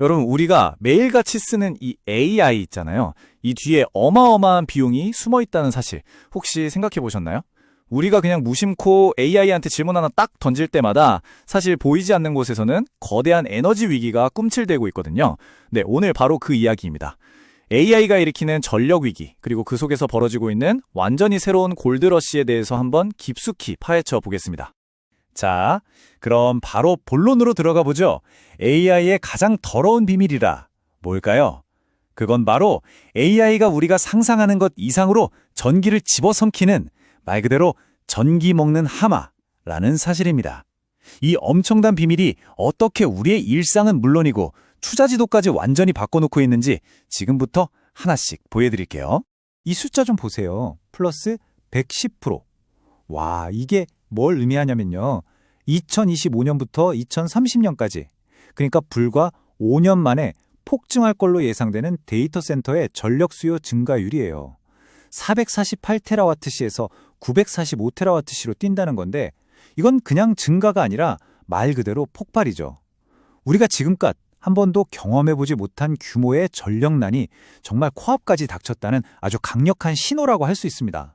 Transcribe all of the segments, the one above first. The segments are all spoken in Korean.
여러분, 우리가 매일같이 쓰는 이 AI 있잖아요. 이 뒤에 어마어마한 비용이 숨어 있다는 사실 혹시 생각해 보셨나요? 우리가 그냥 무심코 AI한테 질문 하나 딱 던질 때마다 사실 보이지 않는 곳에서는 거대한 에너지 위기가 꿈틀대고 있거든요. 네, 오늘 바로 그 이야기입니다. AI가 일으키는 전력 위기, 그리고 그 속에서 벌어지고 있는 완전히 새로운 골드러시에 대해서 한번 깊숙이 파헤쳐 보겠습니다. 자, 그럼 바로 본론으로 들어가 보죠. AI의 가장 더러운 비밀이라 뭘까요? 그건 바로 AI가 우리가 상상하는 것 이상으로 전기를 집어삼키는 말 그대로 전기 먹는 하마라는 사실입니다. 이 엄청난 비밀이 어떻게 우리의 일상은 물론이고 투자지도까지 완전히 바꿔놓고 있는지 지금부터 하나씩 보여드릴게요. 이 숫자 좀 보세요. 플러스 110%. 와, 이게 뭘 의미하냐면요. 2025년부터 2030년까지. 그러니까 불과 5년 만에 폭증할 걸로 예상되는 데이터 센터의 전력 수요 증가율이에요. 448테라와트시에서 945테라와트시로 뛴다는 건데 이건 그냥 증가가 아니라 말 그대로 폭발이죠. 우리가 지금껏 한 번도 경험해보지 못한 규모의 전력난이 정말 코앞까지 닥쳤다는 아주 강력한 신호라고 할 수 있습니다.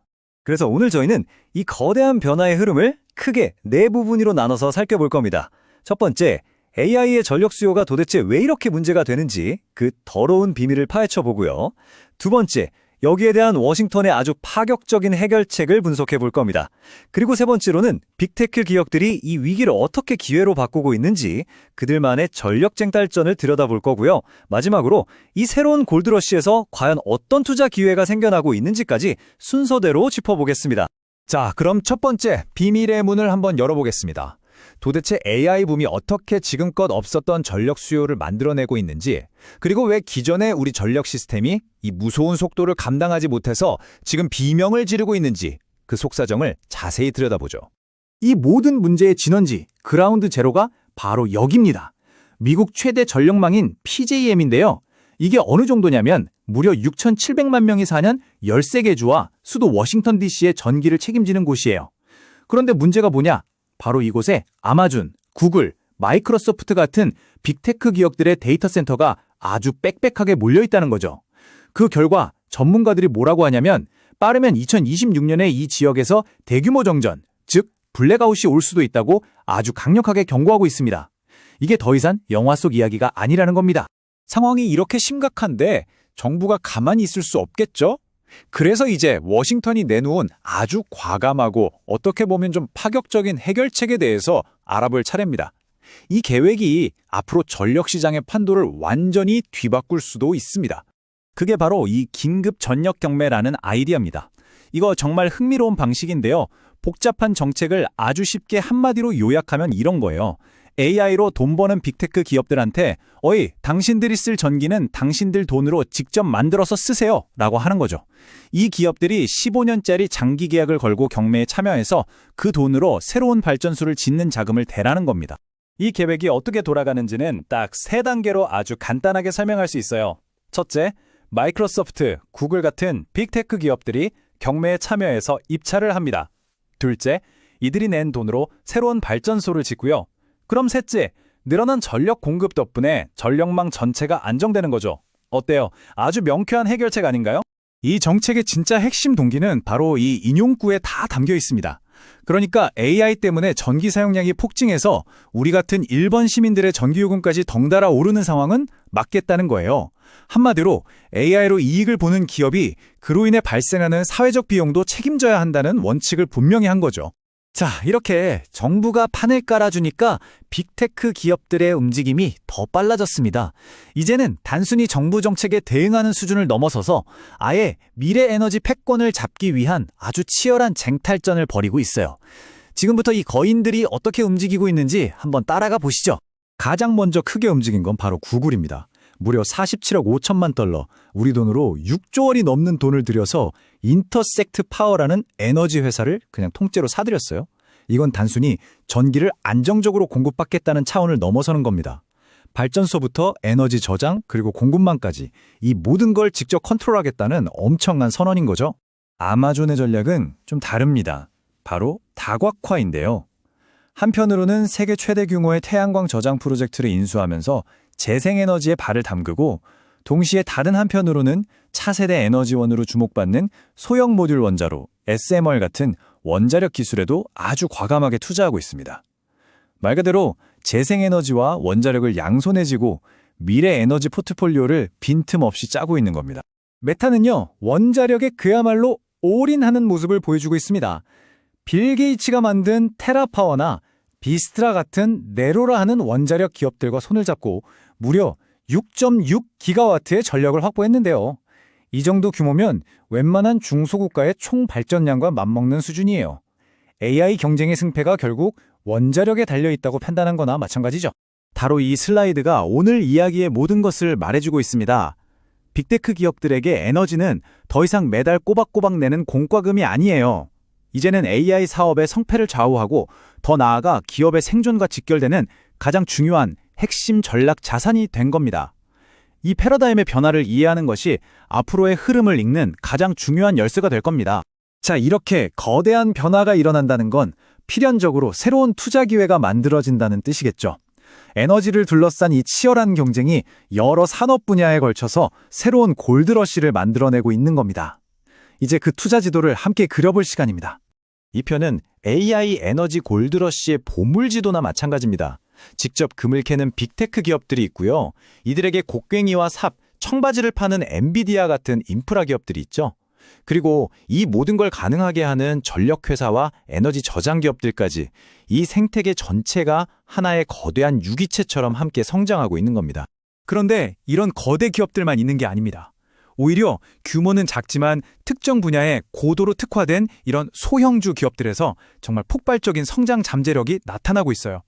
그래서 오늘 저희는 이 거대한 변화의 흐름을 크게 네 부분으로 나눠서 살펴볼 겁니다. 첫 번째, AI의 전력 수요가 도대체 왜 이렇게 문제가 되는지 그 더러운 비밀을 파헤쳐 보고요. 두 번째, 여기에 대한 워싱턴의 아주 파격적인 해결책을 분석해 볼 겁니다. 그리고 세 번째로는 빅테크 기업들이 이 위기를 어떻게 기회로 바꾸고 있는지 그들만의 전력 쟁탈전을 들여다볼 거고요. 마지막으로 이 새로운 골드러시에서 과연 어떤 투자 기회가 생겨나고 있는지까지 순서대로 짚어보겠습니다. 자, 그럼 첫 번째 비밀의 문을 한번 열어보겠습니다. 도대체 AI 붐이 어떻게 지금껏 없었던 전력 수요를 만들어내고 있는지, 그리고 왜 기존의 우리 전력 시스템이 이 무서운 속도를 감당하지 못해서 지금 비명을 지르고 있는지 그 속사정을 자세히 들여다보죠. 이 모든 문제의 진원지, 그라운드 제로가 바로 여기입니다. 미국 최대 전력망인 PJM인데요. 이게 어느 정도냐면 무려 6,700만 명이 사는 13개 주와 수도 워싱턴 DC의 전기를 책임지는 곳이에요. 그런데 문제가 뭐냐? 바로 이곳에 아마존, 구글, 마이크로소프트 같은 빅테크 기업들의 데이터 센터가 아주 빽빽하게 몰려 있다는 거죠. 그 결과 전문가들이 뭐라고 하냐면 빠르면 2026년에 이 지역에서 대규모 정전, 즉 블랙아웃이 올 수도 있다고 아주 강력하게 경고하고 있습니다. 이게 더 이상 영화 속 이야기가 아니라는 겁니다. 상황이 이렇게 심각한데 정부가 가만히 있을 수 없겠죠? 그래서 이제 워싱턴이 내놓은 아주 과감하고 어떻게 보면 좀 파격적인 해결책에 대해서 알아볼 차례입니다. 이 계획이 앞으로 전력 시장의 판도를 완전히 뒤바꿀 수도 있습니다. 그게 바로 이 긴급 전력 경매라는 아이디어입니다. 이거 정말 흥미로운 방식인데요. 복잡한 정책을 아주 쉽게 한마디로 요약하면 이런 거예요. AI로 돈 버는 빅테크 기업들한테 어이, 당신들이 쓸 전기는 당신들 돈으로 직접 만들어서 쓰세요 라고 하는 거죠. 이 기업들이 15년짜리 장기 계약을 걸고 경매에 참여해서 그 돈으로 새로운 발전소를 짓는 자금을 대라는 겁니다. 이 계획이 어떻게 돌아가는지는 딱 세 단계로 아주 간단하게 설명할 수 있어요. 첫째, 마이크로소프트, 구글 같은 빅테크 기업들이 경매에 참여해서 입찰을 합니다. 둘째, 이들이 낸 돈으로 새로운 발전소를 짓고요. 그럼 셋째, 늘어난 전력 공급 덕분에 전력망 전체가 안정되는 거죠. 어때요? 아주 명쾌한 해결책 아닌가요? 이 정책의 진짜 핵심 동기는 바로 이 인용구에 다 담겨 있습니다. 그러니까 AI 때문에 전기 사용량이 폭증해서 우리 같은 일반 시민들의 전기요금까지 덩달아 오르는 상황은 막겠다는 거예요. 한마디로 AI로 이익을 보는 기업이 그로 인해 발생하는 사회적 비용도 책임져야 한다는 원칙을 분명히 한 거죠. 자, 이렇게 정부가 판을 깔아주니까 빅테크 기업들의 움직임이 더 빨라졌습니다. 이제는 단순히 정부 정책에 대응하는 수준을 넘어서서 아예 미래 에너지 패권을 잡기 위한 아주 치열한 쟁탈전을 벌이고 있어요. 지금부터 이 거인들이 어떻게 움직이고 있는지 한번 따라가 보시죠. 가장 먼저 크게 움직인 건 바로 구글입니다. 무려 47억 5천만 달러, 우리 돈으로 6조 원이 넘는 돈을 들여서 인터섹트 파워라는 에너지 회사를 그냥 통째로 사들였어요. 이건 단순히 전기를 안정적으로 공급받겠다는 차원을 넘어서는 겁니다. 발전소부터 에너지 저장 그리고 공급망까지 이 모든 걸 직접 컨트롤하겠다는 엄청난 선언인 거죠. 아마존의 전략은 좀 다릅니다. 바로 다각화인데요. 한편으로는 세계 최대 규모의 태양광 저장 프로젝트를 인수하면서 재생에너지에 발을 담그고 동시에 다른 한편으로는 차세대 에너지원으로 주목받는 소형 모듈 원자로 SMR 같은 원자력 기술에도 아주 과감하게 투자하고 있습니다. 말 그대로 재생에너지와 원자력을 양손에 쥐고 미래 에너지 포트폴리오를 빈틈없이 짜고 있는 겁니다. 메타는요, 원자력에 그야말로 올인하는 모습을 보여주고 있습니다. 빌 게이츠가 만든 테라파워나 비스트라 같은 네로라 하는 원자력 기업들과 손을 잡고 무려 6.6 기가와트의 전력을 확보했는데요. 이 정도 규모면 웬만한 중소국가의 총 발전량과 맞먹는 수준이에요. AI 경쟁의 승패가 결국 원자력에 달려 있다고 판단한 거나 마찬가지죠. 바로 이 슬라이드가 오늘 이야기의 모든 것을 말해주고 있습니다. 빅테크 기업들에게 에너지는 더 이상 매달 꼬박꼬박 내는 공과금이 아니에요. 이제는 AI 사업의 성패를 좌우하고 더 나아가 기업의 생존과 직결되는 가장 중요한 핵심 전략 자산이 된 겁니다. 이 패러다임의 변화를 이해하는 것이 앞으로의 흐름을 읽는 가장 중요한 열쇠가 될 겁니다. 자, 이렇게 거대한 변화가 일어난다는 건 필연적으로 새로운 투자 기회가 만들어진다는 뜻이겠죠. 에너지를 둘러싼 이 치열한 경쟁이 여러 산업 분야에 걸쳐서 새로운 골드러시를 만들어내고 있는 겁니다. 이제 그 투자 지도를 함께 그려볼 시간입니다. 이 편은 AI 에너지 골드러시의 보물 지도나 마찬가지입니다. 직접 금을 캐는 빅테크 기업들이 있고요. 이들에게 곡괭이와 삽, 청바지를 파는 엔비디아 같은 인프라 기업들이 있죠. 그리고 이 모든 걸 가능하게 하는 전력회사와 에너지 저장 기업들까지 이 생태계 전체가 하나의 거대한 유기체처럼 함께 성장하고 있는 겁니다. 그런데 이런 거대 기업들만 있는 게 아닙니다. 오히려 규모는 작지만 특정 분야에 고도로 특화된 이런 소형주 기업들에서 정말 폭발적인 성장 잠재력이 나타나고 있어요.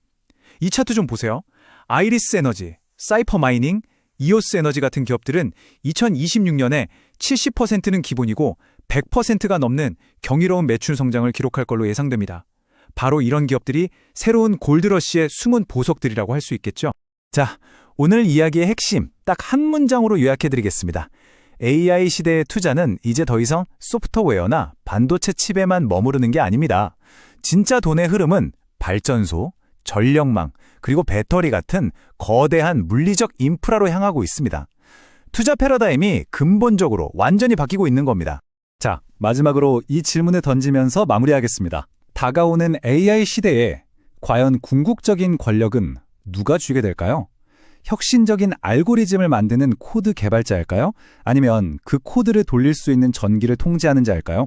이 차트 좀 보세요. 아이리스 에너지, 사이퍼 마이닝, 이오스 에너지 같은 기업들은 2026년에 70%는 기본이고 100%가 넘는 경이로운 매출 성장을 기록할 걸로 예상됩니다. 바로 이런 기업들이 새로운 골드러시의 숨은 보석들이라고 할 수 있겠죠. 자, 오늘 이야기의 핵심 딱 한 문장으로 요약해드리겠습니다. AI 시대의 투자는 이제 더 이상 소프트웨어나 반도체 칩에만 머무르는 게 아닙니다. 진짜 돈의 흐름은 발전소, 전력망, 그리고 배터리 같은 거대한 물리적 인프라로 향하고 있습니다. 투자 패러다임이 근본적으로 완전히 바뀌고 있는 겁니다. 자, 마지막으로 이 질문을 던지면서 마무리하겠습니다. 다가오는 AI 시대에 과연 궁극적인 권력은 누가 쥐게 될까요? 혁신적인 알고리즘을 만드는 코드 개발자일까요? 아니면 그 코드를 돌릴 수 있는 전기를 통제하는 자일까요?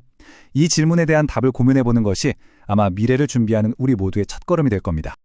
이 질문에 대한 답을 고민해보는 것이 아마 미래를 준비하는 우리 모두의 첫걸음이 될 겁니다.